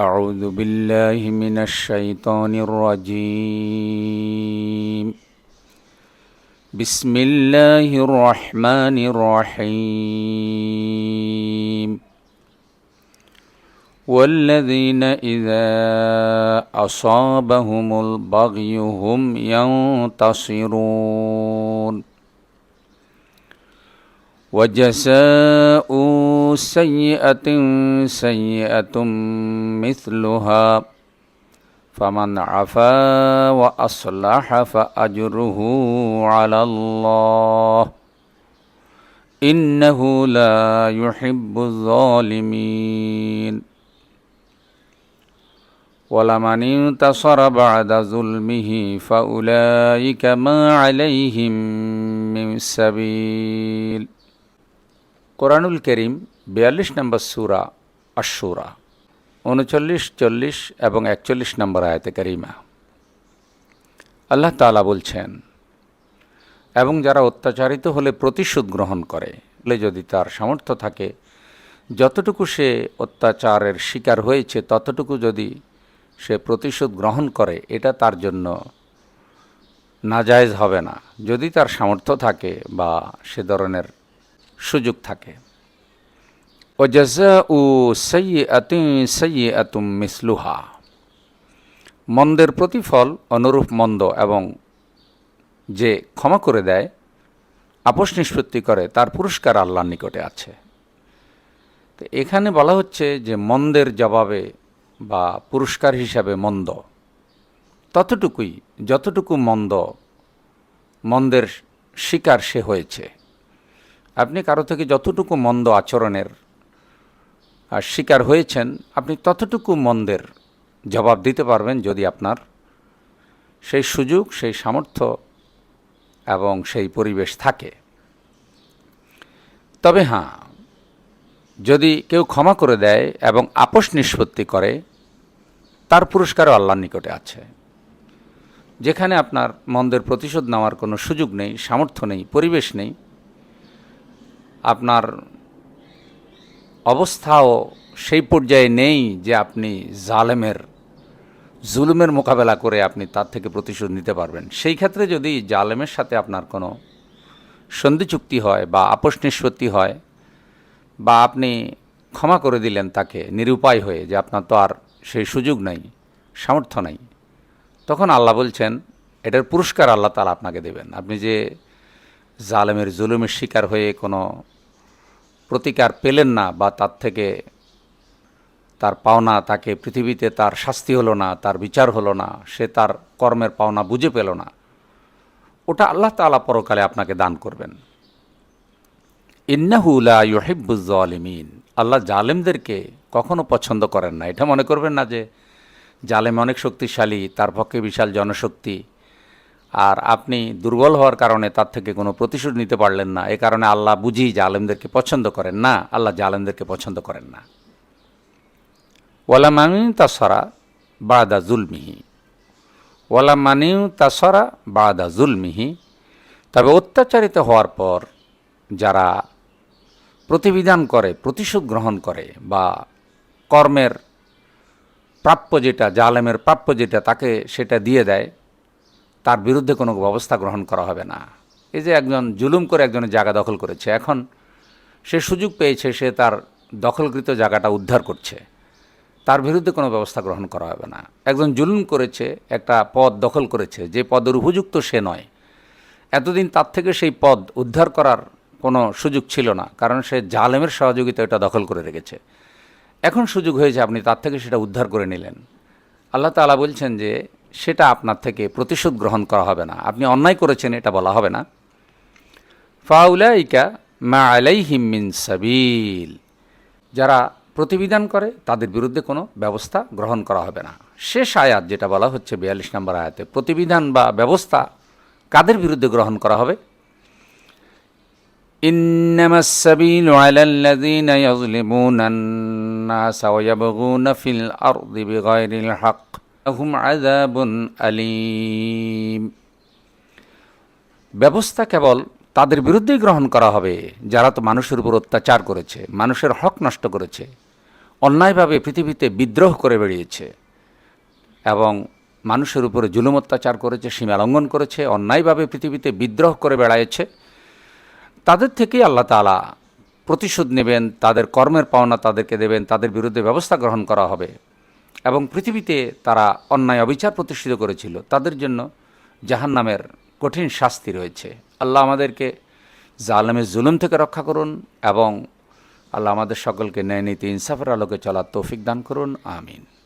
أعوذ بالله من الشيطان الرجيم. بسم الله الرحمن الرحيم. والذين إذا أصابهم البغي هم ينتصرون. وجزاء سيئة سيئة مثلها فمن عفا وأصلح فأجره على الله إنه لا يحب الظالمين ولمن انتصر بعد ظلمه فأولئك ما عليهم من سبيل কোরআনুল করিম বিয়াল্লিশ নম্বর সুরা আশুরা উনচল্লিশ, চল্লিশ এবং একচল্লিশ নম্বর আয়াতে করিমা। আল্লাহ তালা বলছেন, এবং যারা অত্যাচারিত হলে প্রতিশোধ গ্রহণ করে যদি তার সামর্থ্য থাকে, যতটুকু সে অত্যাচারের শিকার হয়েছে, ততটুকু যদি সে প্রতিশোধ গ্রহণ করে, এটা তার জন্য নাজায়জ হবে না। যদি তার সামর্থ্য থাকে বা সে ধরনের সুযোগ থাকে। ও জাজা উ আতি সৈয়ে আতুম মিসলুহা মন্দের প্রতিফল অনুরূপ মন্দ এবং যে ক্ষমা করে দেয়, আপোষ নিষ্পত্তি করে, তার পুরস্কার আল্লাহর নিকটে আছে। তো এখানে বলা হচ্ছে যে মন্দের জবাবে বা পুরস্কার হিসাবে মন্দ, ততটুকুই, যতটুকু মন্দ, মন্দের শিকার সে হয়েছে। আপনি কারও থেকে যতটুকু মন্দ আচরণের শিকার হয়েছেন, আপনি ততটুকু মন্দের জবাব দিতে পারবেন যদি আপনার সেই সুযোগ, সেই সামর্থ্য এবং সেই পরিবেশ থাকে। তবে হ্যাঁ যদি কেউ ক্ষমা করে দেয় এবং আপোষ নিষ্পত্তি করে, তার পুরস্কারও আল্লাহর নিকটে আছে। যেখানে আপনার মন্দের প্রতিশোধ নেওয়ার কোনো সুযোগ নেই, সামর্থ্য নেই, পরিবেশ নেই, আপনার অবস্থাও সেই পর্যায়ে নেই যে আপনি জালেমের, জুলুমের মোকাবেলা করে আপনি তার থেকে প্রতিশোধ নিতে পারবেন। সেই ক্ষেত্রে যদি জালেমের সাথে আপনার কোনো সন্ধি চুক্তি হয় বা আপোষ নিষ্পত্তি হয় বা আপনি ক্ষমা করে দিলেন তাকে নিরুপায় হয়ে যে আপনার তো আর সেই সুযোগ নেই, সামর্থ্য নেই, তখন আল্লাহ বলছেন, এটার পুরস্কার আল্লাহ তালা আপনাকে দেবেন। আপনি যে জালেমের জুলুমের শিকার হয়ে কোনো প্রতিকার পেলেন না বা তার থেকে তার পাওনা, তাকে পৃথিবীতে তার শাস্তি হলো না, তার বিচার হলো না, সে তার কর্মের পাওনা বুঝে পেল না, ওটা আল্লাহ তালা পরকালে আপনাকে দান করবেন। ইন্নাহুলা ইউহিবুজ্জালিমিন আল্লাহ জালেমদেরকে কখনো পছন্দ করেন না। এটা মনে করবেন না যে জালেম অনেক শক্তিশালী, তার পক্ষে বিশাল জনশক্তি আর আপনি দুর্বল হওয়ার কারণে তার থেকে কোনো প্রতিশোধ নিতে পারলেন না। এ কারণে আল্লাহ বুঝি জালেমদেরকে পছন্দ করেন না। আল্লাহ জালেমদেরকে পছন্দ করেন না। ওয়ালা মানিউ তাসরা বাদা জুলমিহি। ওয়ালা মানিউ তাসরা বাদা জুলমিহি। তবে অত্যাচারিত হওয়ার পর যারা প্রতিবিধান করে, প্রতিশোধ গ্রহণ করে বা কর্মের প্রাপ্য যেটা জালেমের প্রাপ্য যেটা, তাকে সেটা দিয়ে দেয় তার বিরুদ্ধে কোনো ব্যবস্থা গ্রহণ করা হবে না। এই যে একজন জুলুম করে একজনের জায়গা দখল করেছে, এখন সে সুযোগ পেয়েছে, সে তার দখলকৃত জায়গাটা উদ্ধার করছে। তার বিরুদ্ধে কোনো ব্যবস্থা গ্রহণ করা হবে না। একজন জুলুম করেছে, একটা পদ দখল করেছে, যে পদের উপযুক্ত সে নয়। এতদিন তার থেকে সেই পদ উদ্ধার করার কোনো সুযোগ ছিল না, কারণ সে জালেমের সহযোগিতা এটা দখল করে রেখেছে। এখন সুযোগ হয়েছে, আপনি তার থেকে সেটা উদ্ধার করে নিলেন। আল্লাহ তালা বলছেন যে সেটা আপনার থেকে প্রতিশোধ গ্রহণ করা হবে না আপনি অন্যায় করেছেন এটা বলা হবে না ফাউলাইকা মা আলাই হিমিন সাবিল যারা প্রতিবিধান করে তাদের বিরুদ্ধে কোনো ব্যবস্থা গ্রহণ করা হবে না শেষ আয়াত যেটা বলা হচ্ছে বিয়াল্লিশ নম্বর আয়াতে প্রতিবিধান বা ব্যবস্থা কাদের বিরুদ্ধে গ্রহণ করা হবে إنما السبيل على الذين يظلمون الناس ويبغون في الأرض بغير الحق আহুম আজাবুন আলিম ব্যবস্থা কেবল তাদের বিরুদ্ধেই গ্রহণ করা হবে। যারা তো মানুষের উপর অত্যাচার করেছে, মানুষের হক নষ্ট করেছে, অন্যায়ভাবে পৃথিবীতে বিদ্রোহ করে বেরিয়েছে এবং মানুষের উপরে জুলুম অত্যাচার করেছে, সীমা লঙ্ঘন করেছে, অন্যায়ভাবে পৃথিবীতে বিদ্রোহ করে বেড়াচ্ছে তাদের থেকেই আল্লাহ তালা প্রতিশোধ নেবেন, তাদের কর্মের পাওনা তাদেরকে দেবেন, তাদের বিরুদ্ধে ব্যবস্থা গ্রহণ করা হবে। এবং পৃথিবীতে তারা অন্যায় অবিচার প্রতিষ্ঠিত করেছিল, তাদের জন্য জাহান নামের কঠিন শাস্তি রয়েছে। আল্লাহ আমাদেরকে জালেমের জুলুম থেকে রক্ষা করুন এবং আল্লাহ আমাদের সকলকে ন্যায় নীতি ইনসাফের আলোকে চলার তৌফিক দান করুন। আমিন।